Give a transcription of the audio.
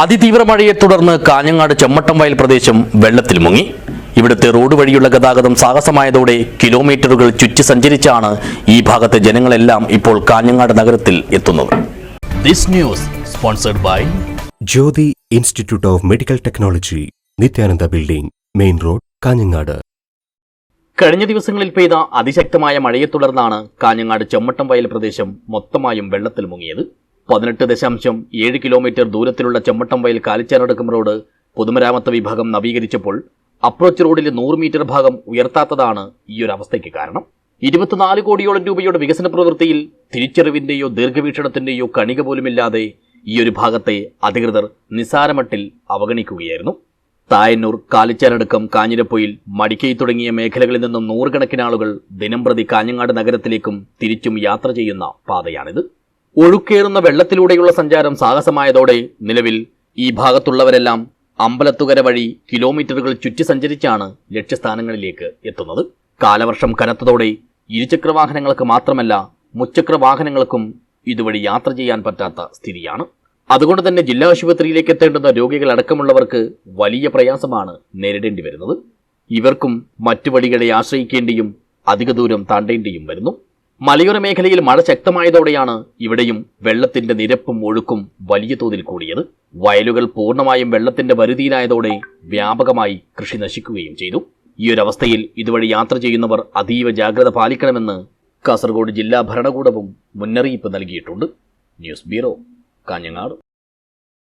അതിതീവ്ര മഴയെ തുടർന്ന് കാഞ്ഞങ്ങാട് ചെമ്മട്ടം വയൽ പ്രദേശം വെള്ളത്തിൽ മുങ്ങി. ഇവിടുത്തെ റോഡ് വഴിയുള്ള ഗതാഗതം സാഹസമായതോടെ കിലോമീറ്ററുകൾ ചുറ്റി സഞ്ചരിച്ചാണ് ഈ ഭാഗത്തെ ജനങ്ങളെല്ലാം ഇപ്പോൾ കാഞ്ഞങ്ങാട് നഗരത്തിൽ എത്തുന്നത്. This news sponsored by Jyothi institute of medical technology Nithyananda building main road Kanhangad. കഴിഞ്ഞ ദിവസങ്ങളിൽ പെയ്ത അതിശക്തമായ മഴയെ തുടർന്നാണ് കാഞ്ഞങ്ങാട് ചെമ്മട്ടം വയൽ പ്രദേശം മൊത്തമായും വെള്ളത്തിൽ മുങ്ങിയത്. പതിനെട്ട് ദശാംശം ഏഴ് കിലോമീറ്റർ ദൂരത്തിലുള്ള ചെമ്മട്ടം വയൽ കാലിച്ചാനടക്കം റോഡ് പൊതുമരാമത്ത് വിഭാഗം നവീകരിച്ചപ്പോൾ അപ്രോച്ച് റോഡിലെ നൂറ് മീറ്റർ ഭാഗം ഉയർത്താത്തതാണ് ഈ ഒരു അവസ്ഥയ്ക്ക് കാരണം. ഇരുപത്തിനാല് കോടിയോളം രൂപയുടെ വികസന പ്രവൃത്തിയിൽ തിരിച്ചറിവിന്റെയോ ദീർഘവീക്ഷണത്തിന്റെയോ കണിക പോലുമില്ലാതെ ഈ ഒരു ഭാഗത്തെ അധികൃതർ നിസാരമട്ടിൽ അവഗണിക്കുകയായിരുന്നു. തായന്നൂർ കാലിച്ചാനടുക്കം കാഞ്ഞിരപ്പൊയിൽ മടിക്കൈ തുടങ്ങിയ മേഖലകളിൽ നിന്നും നൂറുകണക്കിന് ആളുകൾ ദിനംപ്രതി കാഞ്ഞങ്ങാട് നഗരത്തിലേക്കും തിരിച്ചും യാത്ര ചെയ്യുന്ന പാതയാണിത്. ഒഴുക്കേറുന്ന വെള്ളത്തിലൂടെയുള്ള സഞ്ചാരം സാഹസമായതോടെ നിലവിൽ ഈ ഭാഗത്തുള്ളവരെല്ലാം അമ്പലത്തുകര വഴി കിലോമീറ്ററുകൾ ചുറ്റി സഞ്ചരിച്ചാണ് ലക്ഷ്യസ്ഥാനങ്ങളിലേക്ക് എത്തുന്നത്. കാലവർഷം കനത്തതോടെ ഇരുചക്ര വാഹനങ്ങൾക്ക് മാത്രമല്ല മുച്ചക്ര വാഹനങ്ങൾക്കും ഇതുവഴി യാത്ര ചെയ്യാൻ പറ്റാത്ത സ്ഥിതിയാണ്. അതുകൊണ്ട് തന്നെ ജില്ലാ ആശുപത്രിയിലേക്ക് എത്തേണ്ടുന്ന രോഗികൾ അടക്കമുള്ളവർക്ക് വലിയ പ്രയാസമാണ് നേരിടേണ്ടി വരുന്നത്. ഇവർക്കും മറ്റു വഴികളെ ആശ്രയിക്കേണ്ടിയും അധിക ദൂരം താണ്ടേണ്ടിയും വരുന്നു. മലയോര മേഖലയിൽ മഴ ശക്തമായതോടെയാണ് ഇവിടെയും വെള്ളത്തിന്റെ നിരപ്പും ഒഴുക്കും വലിയ തോതിൽ കൂടിയത്. വയലുകൾ പൂർണമായും വെള്ളത്തിന്റെ വരുതിയിലായതോടെ വ്യാപകമായി കൃഷി നശിക്കുകയും ചെയ്തു. ഈ ഒരു അവസ്ഥയിൽ ഇതുവഴി യാത്ര ചെയ്യുന്നവർ അതീവ ജാഗ്രത പാലിക്കണമെന്ന് കാസർഗോഡ് ജില്ലാ ഭരണകൂടവും മുന്നറിയിപ്പ് നൽകിയിട്ടുണ്ട്. News bureau Kanhangad.